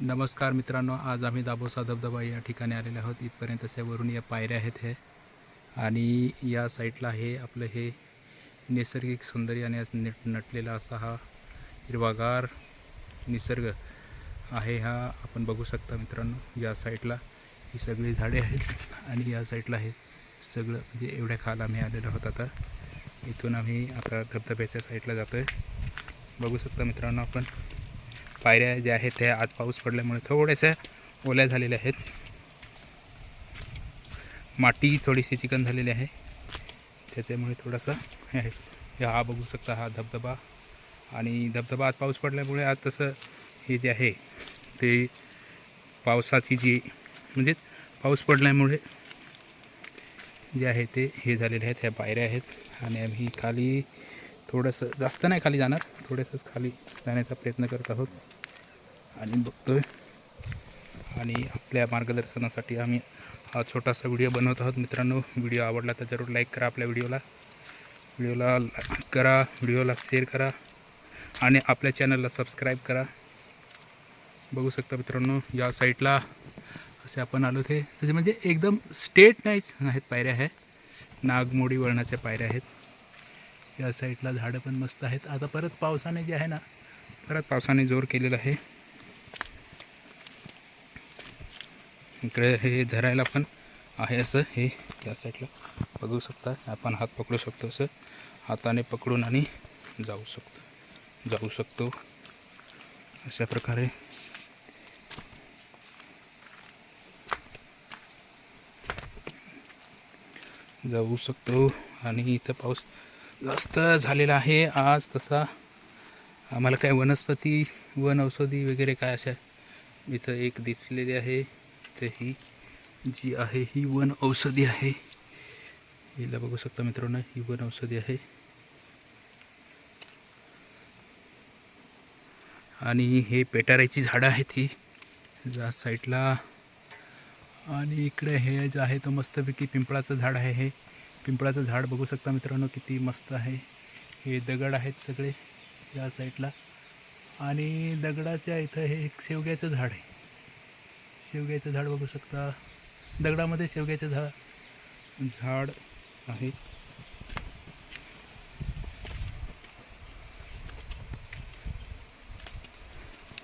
नमस्कार मित्रांनो आज आम्ही दाबोसा धबधबा या ठिकाणी आलेले आहोत. इथपर्यंत वरून या पायऱ्या आहेत हे. आणि या साईडला हे आपलं हे नैसर्गिक सौंदर्याने आज नट नटलेला असा हा हिरवागार निसर्ग आहे हा आपण बघू शकता मित्रांनो. या साईडला ही सगळी झाडे आहेत आणि या साईडला हे सगळं म्हणजे एवढ्या खाल आम्ही आलेलो आहोत आता. इथून आम्ही आता धबधब्याच्या साईडला जातो आहे बघू शकता मित्रांनो आपण. पायऱ्या ज्या आहेत त्या आज पाऊस पडल्यामुळे थोड्याशा ओल्या झालेल्या आहेत. माती थोडीशी चिकन झालेली आहे. त्याच्यामुळे थोडासा हे आहे हा बघू शकता हा धबधबा. आणि धबधबा आज पाऊस पडल्यामुळे आज तसं हे जे आहे ते पावसाची जी म्हणजे पाऊस पडल्यामुळे जे आहे ते हे झालेले आहेत ह्या पायऱ्या आहेत. आणि आम्ही खाली थोडंसं जास्त नाही खाली जाणार थोडंसंच खाली जाण्याचा प्रयत्न करत आहोत. आणि बघतोय. आणि आपल्या मार्गदर्शनासाठी आम्ही हा छोटासा व्हिडिओ बनवत आहोत. मित्रांनो व्हिडिओ आवडला तर जरूर लाईक करा आपल्या व्हिडिओला. व्हिडिओला लाईक करा व्हिडिओला शेअर करा आणि आपल्या चॅनलला सबस्क्राईब करा. बघू शकता मित्रांनो या साईडला असे आपण आलो ते त्याचे म्हणजे एकदम स्टेट नाहीच आहेत पायऱ्या आहे नागमोडी वळणाच्या पायऱ्या आहेत. या साईडला झाडं पण मस्त आहेत. आता परत पावसाने जे आहे ना परत पावसाने जोर केलेला आहे. इकडे हे धरायला पण आहे असं हे या साईडला बघू शकता. आपण हात पकडू शकतो असं. हाताने पकडून आणि जाऊ शकतो. जाऊ शकतो. अशा प्रकारे. जाऊ शकतो. आणि इथं पाऊस जास्त झालेला आहे. आज तसा आम्हाला काय वनस्पती वन औषधी वगैरे काय अशा इथं एक दिसलेली आहे. तर ही जी आहे ही वन औषधी आहे. हिला बघू शकता मित्रांनो ही वन औषधी आहे. आणि हे पेटारायची झाडं आहेत ही या साईडला. आणि इकडे हे जे आहे तो मस्तपैकी पिंपळाचं झाड आहे हे. पिंपळाचं झाड बघू शकता मित्रांनो किती मस्त आहे. हे दगड आहेत सगळे या साईडला. आणि दगडाच्या इथं हे एक शेवग्याचं झाड आहे. शेवग्याचं झाड बघू शकता. दगडामध्ये शेवग्याचं झाड झाड आहे.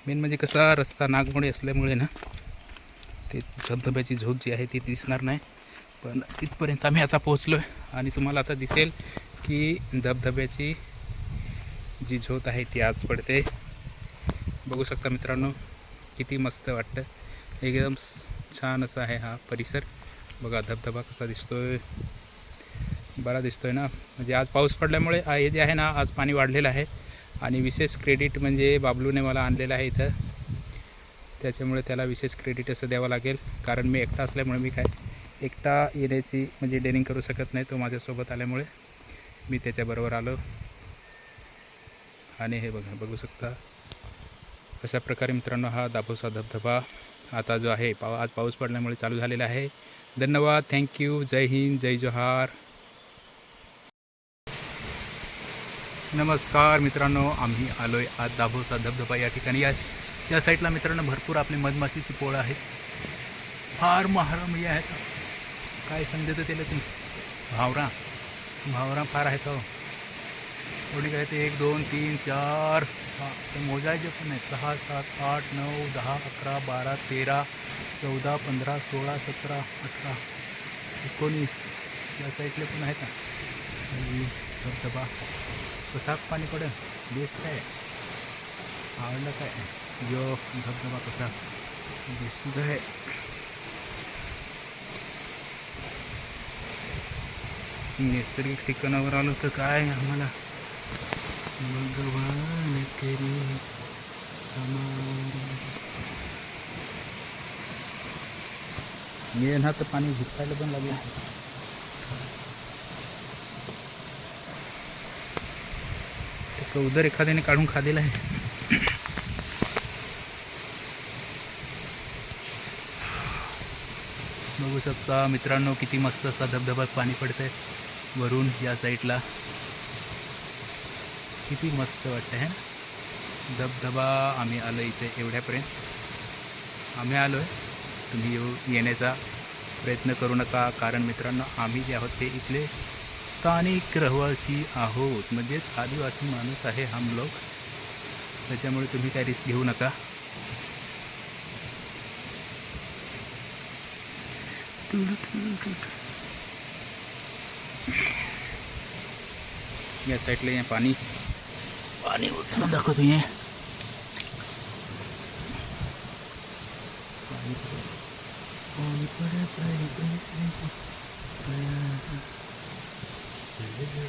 मेन म्हणजे कसा रस्ता नागमोडी असल्यामुळे ना ते धबधब्याची झोप जी आहे ती दिसणार नाही. पण तिथपर्यंत आम्ही आता पोहोचलो आहे आणि तुम्हाला आता दिसेल की धबधब्याची जी झोत आहे ती आज पडते. बघू शकता मित्रांनो किती मस्त वाटतं. एकदम छान असा आहे हा परिसर. बघा धबधबा कसा दिसतोय. बरा दिसतोय ना. म्हणजे आज पाऊस पडल्यामुळे हे जे आहे ना आज पाणी वाढलेलं आहे. आणि विशेष क्रेडिट म्हणजे बाबलूने मला आणलेलं आहे इथं. त्याच्यामुळे त्याला विशेष क्रेडिट असं द्यावं लागेल. कारण मी एकटा असल्यामुळे मी काय एकटा येण्याची म्हणजे डेनिंग करू शकत नाही. तो माझ्यासोबत आल्यामुळे मी त्याच्याबरोबर आलो. आणि हे बघा बघू शकता. अशा प्रकारे मित्रांनो हा दाभोसा धबधबा आता जो आहे पाव आज पाऊस पडल्यामुळे चालू झालेला आहे. धन्यवाद. थँक्यू जय हिंद. जय जोहार. नमस्कार मित्रांनो. आम्ही आलो आहे आज दाभोसा धबधबा या ठिकाणी. या या साईडला मित्रांनो भरपूर आपली मधमाशीची पोळ आहेत. फार महारमय आहेत. काय समजतं त्याला तुम्ही? भावरा. भावरा फार आहेत हो. थोडी काय ते एक दोन तीन चार हां ते मोजायचे पण आहेत. सहा सात आठ नऊ दहा अकरा बारा तेरा चौदा पंधरा सोळा सतरा अठरा एकोणीस या साईडले पण आहेत ना. धबधबा कसा पाणी पडेल बेस काय? आवडलं काय? जो धबधबा कसा? दिसतो आहे. नैसर्गिक ठिकाणावर आलो तर काय आम्हाला? भगवान तेरी मी ना तर पाणी झिपायला पण लागलं ते उदर एखाद्याने काढून खाल्लेलं आहे बघू शकता मित्रांनो किती मस्त असा धबधब्यात पाणी पडतंय वरून या साईडला किती मस्त वाटतं आहे धबधबा आम्ही आलो इथे एवढ्यापर्यंत. आम्ही आलो आहे तुम्ही येऊ येण्याचा प्रयत्न करू नका कारण मित्रांनो आम्ही जे आहोत ते इथले स्थानिक रहिवासी आहोत. म्हणजेच आदिवासी माणूस आहे हम लोक. त्याच्यामुळे तुम्ही काय रिस्क घेऊ नका. या साईडला या पाणी. पाणी उचलून दाखवतो हे पाणी पडे- पाणी पडे- पाणी पडे- पाणी पडे. चले जाऊ.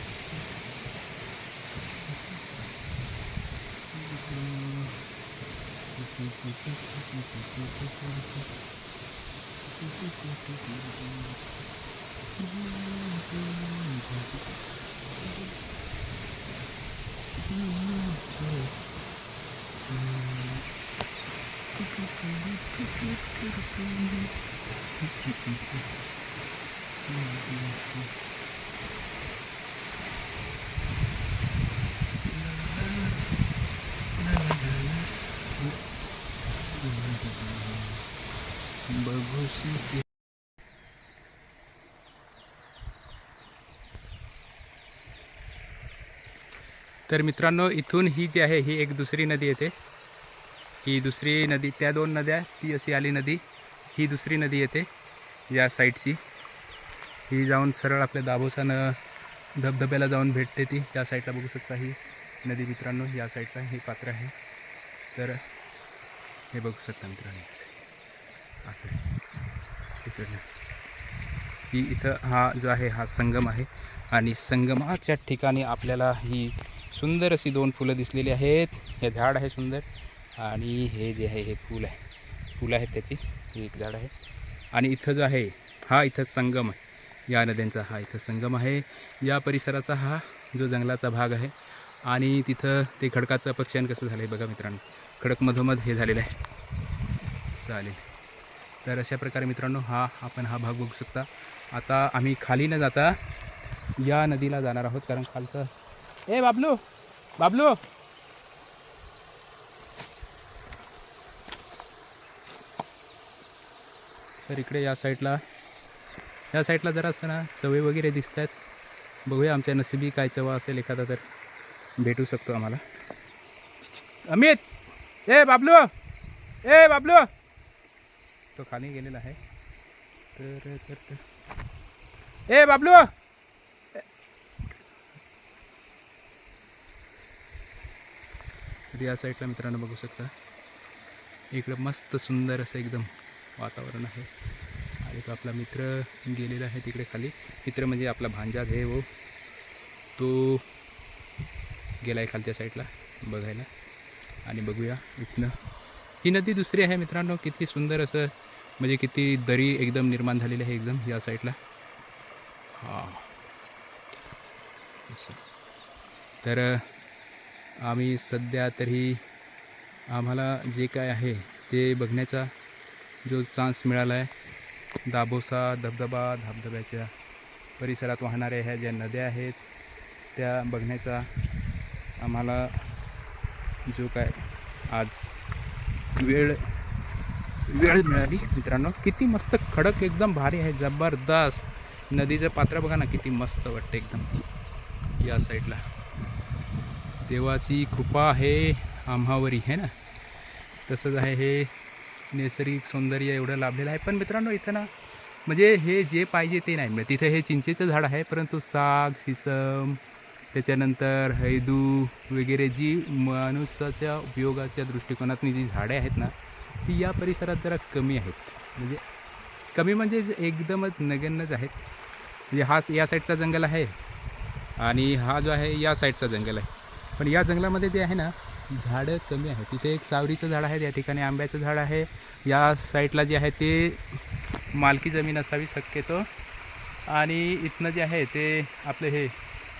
बघू तर मित्रांनो इथून ही जी आहे ही एक दुसरी नदी येते. ही दुसरी नदी त्या दोन नद्या ती अशी आली नदी ही दुसरी नदी येते या साईडची. ही जाऊन सरळ आपल्या दाभोसानं धबधब्याला जाऊन भेटते ती. या साईडला बघू शकता ही नदी मित्रांनो या साईडला हे पात्र आहे. तर हे बघू शकता मित्रांनो असं तिकडनं ही इथं हा जो आहे हा संगम आहे. आणि संगमाच्या ठिकाणी आपल्याला ही सुंदर अशी दोन फुलं दिसलेली आहेत. हे झाड आहे सुंदर. आणि हे जे आहे हे फूल आहे. फुलं आहेत त्याची हे एक झाड आहे. आणि इथं जो आहे हा इथं संगम आहे. या नद्यांचा हा इथं संगम आहे. या परिसराचा हा जो जंगलाचा भाग आहे. आणि तिथं ते खडकाचं अपक्षण कसं झालं आहे बघा मित्रांनो. खडक मधोमध हे झालेलं आहे. चालेल. तर अशा प्रकारे मित्रांनो हा आपण हा भाग बघू शकता. आता आम्ही खाली न जाता या नदीला जाणार आहोत कारण खालचं ए बाबलू! बाबलू! तर इकडे या साईडला या साईडला जरासं ना चवे वगैरे दिसत आहेत बघूया आमच्या नसिबी काय चवा असेल एखादा तर भेटू शकतो आम्हाला. अमित! ए बाबलू! ए बाबलू! तो खाली गेलेला आहे. तर तर तर. ए बाबलू! तर या साईडला मित्रांनो बघू शकता. इकडं मस्त सुंदर असं एकदम वातावरण आहे. आणि तो आपला मित्र गेलेला आहे तिकडे खाली. मित्र म्हणजे आपला भांजा आहे वो तो गेला आहे खालच्या साईडला बघायला. आणि बघूया इथनं. ही नदी दुसरी आहे मित्रांनो. किती सुंदर असं म्हणजे किती दरी एकदम निर्माण झालेली आहे एकदम या साईडला हां. असं. तर आम्ही सध्या तरी आम्हाला जे काय आहे ते बघण्याचा जो चान्स मिळाला आहे दाबोसा धबधबा धबधब्याच्या परिसरात वाहणाऱ्या ह्या ज्या नद्या आहेत त्या बघण्याचा आम्हाला जो काय आज वेळ वेळ मिळाली मित्रांनो. किती मस्त खडक एकदम भारी आहे. जबरदस्त. नदीचं पात्र बघा ना किती मस्त वाटतं एकदम. या साईडला देवाची कृपा आहे आम्हावरी आहे ना? तसंच आहे हे नैसर्गिक सौंदर्य एवढं लाभलेलं आहे. पण मित्रांनो इथं ना म्हणजे हे जे पाहिजे ते नाही. म्हणजे मिळत तिथं हे चिंचेचं झाड आहे परंतु साग सिसम त्याच्यानंतर हैदू वगैरे जी माणसाच्या उपयोगाच्या दृष्टिकोनातून जी झाडे आहेत ना ती या परिसरात जरा कमी आहेत. म्हणजे कमी म्हणजे एकदमच नगण्यच आहेत. म्हणजे हा या साईडचा जंगल आहे आणि हा जो आहे या साईडचा जंगल आहे. पण या जंगलामध्ये जे आहे ना झाडं कमी आहेत. तिथे एक सावरीचं झाड आहे या ठिकाणी आंब्याचं झाड आहे. या साईडला जे आहे ते मालकी जमीन असावी शक्यतो. आणि इथनं जे आहे ते आपलं हे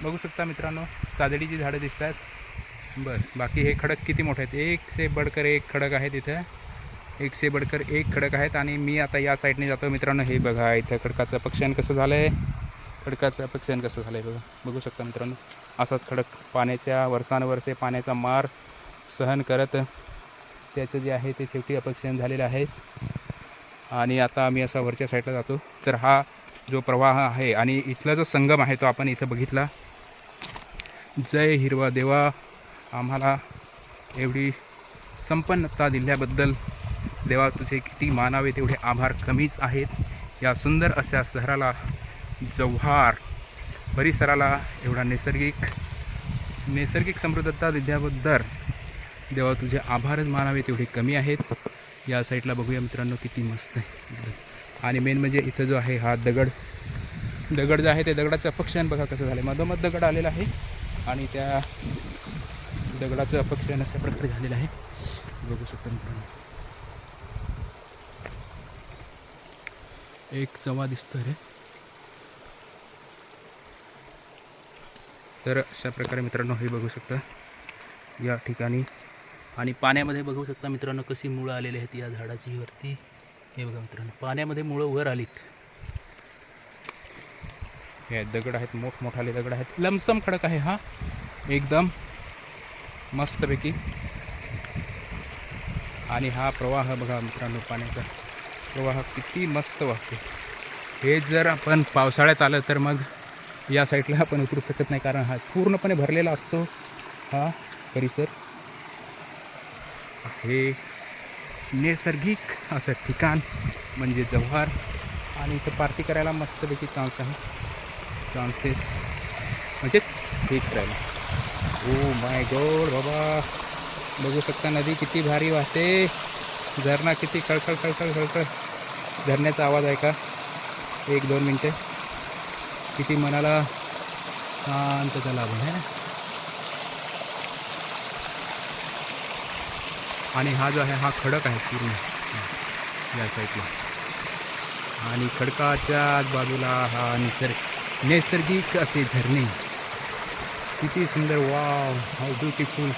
बघू शकता मित्रांनो सादडीची झाडं दिसत आहेत बस बाकी हे खडक किती मोठे आहेत? एक से बडकर एक खडक आहे तिथं. एक से बडकर एक खडक आहेत आणि मी आता या साईडने जातो मित्रांनो. हे बघा इथं खडकाचं पक्षण कसं झालं आहे खडकाचं पक्षण कसं झालं आहे बघा? बघू शकता मित्रांनो असाच खडक पाण्याच्या वर्षानुवर्षे पाण्याचा मार सहन करत त्याचं जे आहे ते शेवटी अपक्षण झालेलं आहे. आणि आता आम्ही असा वरच्या साईडला जातो. तर हा जो प्रवाह आहे आणि इथला जो संगम आहे तो आपण इथं बघितला. जय हिरवा देवा आम्हाला एवढी संपन्नता दिल्याबद्दल देवा तुझे किती मानावे तेवढे आभार कमीच आहेत. या सुंदर अशा शहराला जव्हार परिसराला एवढा नैसर्गिक नैसर्गिक समृद्धता दिल्याबद्दल देवा तुझे आभारच मानावे तेवढे कमी आहेत. या साईडला बघूया मित्रांनो किती मस्त आहे. एकदम आणि मेन म्हणजे इथं जो आहे हा दगड. दगड जो आहे ते दगडाचं अपक्षण बघा कसं झालं मधोमध दगड आलेला आहे आणि त्या दगडाचं अपक्षण अशा प्रकारे झालेलं आहे. बघू शकतो मित्रांनो. एक चवा दिसतो रे. तर अशा प्रकारे मित्रांनो हे बघू शकता. या ठिकाणी आणि पाण्यामध्ये बघू शकता मित्रांनो कशी मुळं आलेली आहेत या झाडाची वरती. हे बघा मित्रांनो पाण्यामध्ये मुळं वर आलीत. हे दगड आहेत मोठमोठाले दगड आहेत. लमसम खडक आहे हा. एकदम मस्तपैकी. आणि हा प्रवाह बघा मित्रांनो पाण्याचा प्रवाह किती मस्त वाहतो हे जर आपण पावसाळ्यात आलं तर मग या साईडला आपण उतरू शकत नाही कारण हा पूर्णपणे भरलेला असतो हा परिसर. हे नैसर्गिक असं ठिकाण म्हणजे जव्हार. आणि इथं पार्टी करायला मस्तपैकी चान्स आहे. चान्सेस म्हणजेच हे करायला ओ माय गोड बाबा. बघू शकता नदी किती भारी वाहते. झरणा किती खळखळ खळखळ खळखळ. झरण्याचा आवाज आहे का एक दोन मिनटं. किती मनाला शांतता लाभ है ना? आणि हा जो आहे हा खडक आहे पूर्ण. या साईडला. आणि खडकाच्या बाजूला हा निसर्ग नैसर्गिक असे झरणे. किती सुंदर वाव हा ब्युटिफुल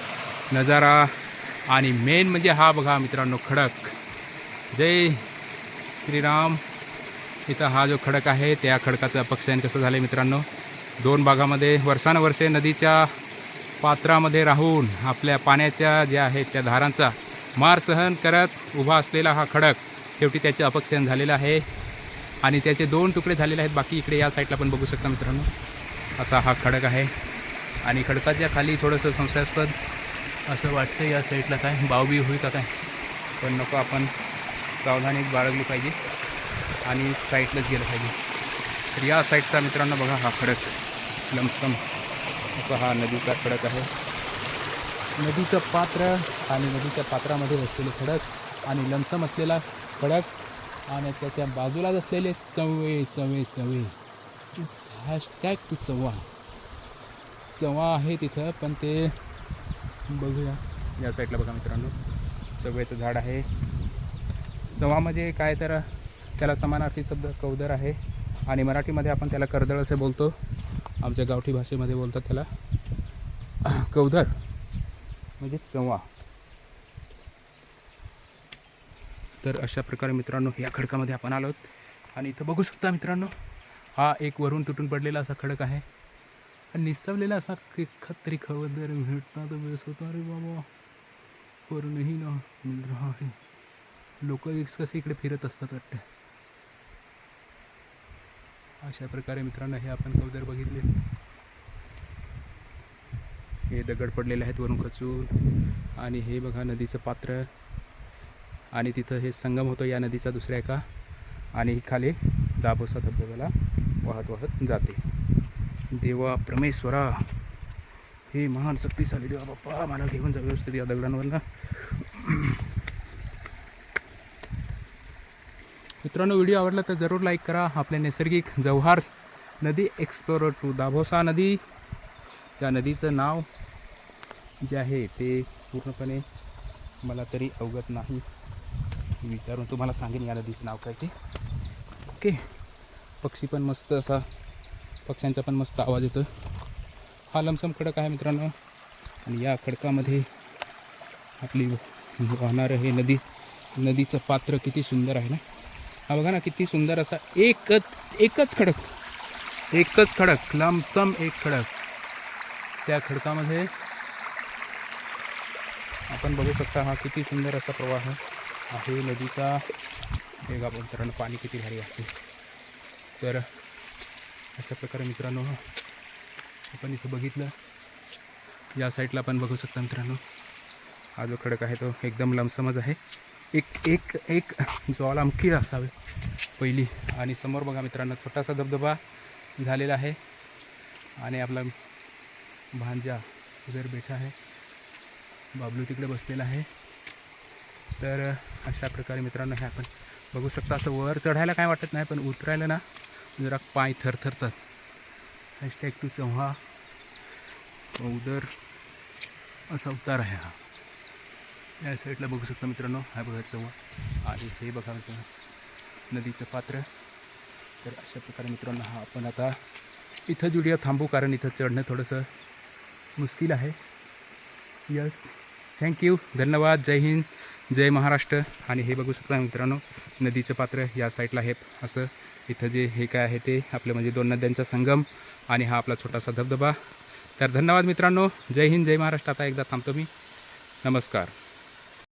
नजारा. आणि मेन म्हणजे हा बघा मित्रांनो खडक. जय श्रीराम. इथं हा जो खडक आहे त्या खडकाचं अपक्षयन कसं झालं मित्रांनो? दोन भागामध्ये वर्षानुवर्षे नदीच्या पात्रामध्ये राहून आपल्या पाण्याच्या ज्या आहेत त्या धारांचा मार सहन करत उभा असलेला हा खडक शेवटी त्याचे अपक्षयन झालेलं आहे. आणि त्याचे दोन तुकडे झालेले आहेत. बाकी इकडे या साईडला पण बघू शकता मित्रांनो. असा हा खडक आहे. आणि खडकाच्या खाली थोडंसं संशयास्पद असं वाटतं या साईडला काय. बावबी होईल का काय. पण नको आपण सावधानी बाळगली पाहिजे. आणि साईडलाच गेलं पाहिजे. तर या साईडचा मित्रांनो बघा हा खडक. लमसम असा हा नदीचा खडक आहे. नदीचं पात्र आणि नदीच्या पात्रामध्ये असलेले खडक आणि लमसम असलेला खडक आणि त्याच्या बाजूलाच असलेले चवे चवे चवे. हॅशटॅग टू चव्हा चव्हा आहे तिथं पण ते बघूया. या साईडला बघा मित्रांनो. चवळ्याचं झाड आहे. चवामध्ये काय तर त्याला समानार्थी शब्द कौदर आहे. आणि मराठीमध्ये आपण त्याला कर्दळ असे बोलतो. आमच्या गावठी भाषेमध्ये बोलतात त्याला. कौदर. म्हणजे चवा. तर अशा प्रकारे मित्रांनो या खडकामध्ये आपण आलो आहोत. आणि इथं बघू शकता मित्रांनो हा एक वरून तुटून पडलेला असा खडक आहे. आणि निसवलेला असा खत्री खबर भेटता तर बेस होता अरे बाबा वरूनही ना मिल आहे. लोक एक कसे इकडे फिरत असतात वाटतं. अशा प्रकारे मित्रांनो हे आपण कवदर बघितले. हे दगड पडलेले आहेत वरून खचून. आणि हे बघा नदीचं पात्र. आणि तिथं हे संगम होतो या नदीचा दुसऱ्या एका. आणि खाली दाभोसा धबधब्याला वाहत वाहत जाते. देवा परमेश्वरा हे महान शक्तिशाली देवा बाप्पा मला घेऊन जा व्यवस्थित या दगडांवरनं. मित्रांनो व्हिडिओ आवडला तर जरूर लाईक करा. आपल्या नैसर्गिक जव्हार नदी एक्सप्लोरर टू दाभोसा नदी. त्या नदीचं नाव जे आहे ते पूर्णपणे मला तरी अवगत नाही. मी विचारून तुम्हाला सांगेन या नदीचं नाव काय ते. ओके. पक्षी पण मस्त असा पक्ष्यांचा पण मस्त आवाज येतो हा लमसम खडक आहे मित्रांनो. आणि या खडकामध्ये आपली वाहणारं हे नदी. नदीचं पात्र किती सुंदर आहे ना. हा बघा ना किती सुंदर असा एकच एकच खडक. एकच खडक लमसम एक खडक. त्या खडकामध्ये आपण बघू शकता हा किती सुंदर असा प्रवाह आहे. नदीचा हे बघा पाणी किती भारी आहे. तर अशा प्रकारे मित्रांनो आपण इथं बघितलं. या साईडला आपण बघू शकता मित्रांनो. हा जो खडक आहे तो एकदम लमसमच आहे. एक एक एक ज्वालामुखी असावे पहिली. आणि समोर बघा मित्रांनो छोटासा धबधबा झालेला आहे. आणि आपला भांजा जर बैठा आहे. बाबलू तिकडे बसलेला आहे. तर अशा प्रकारे मित्रांनो हे आपण बघू शकता. असं वर चढायला काय वाटत नाही पण उतरायला ना जरा पाय थरथरतात हॅशटॅग टू चव्हा उदर असा उतार आहे हा. या साईडला बघू शकता मित्रांनो हा बघा चव्हा आणि हे बघा मित्रांनो नदीचं पात्र. तर अशा प्रकारे मित्रांनो हा आपण आता इथं जुडिया थांबू कारण इथं चढणं थोडंसं मुश्किल आहे. यस थँक्यू धन्यवाद. जय हिंद. जय महाराष्ट्र. आणि हे बघू शकता मित्रांनो नदीचं पात्र या साईडला हे असं इथं जे हे काय आहे ते आपलं म्हणजे दोन नद्यांचा संगम आणि हा आपला छोटासा धबधबा. तर धन्यवाद मित्रांनो. जय हिंद जय महाराष्ट्र. आता एकदा थांबतो मी. नमस्कार.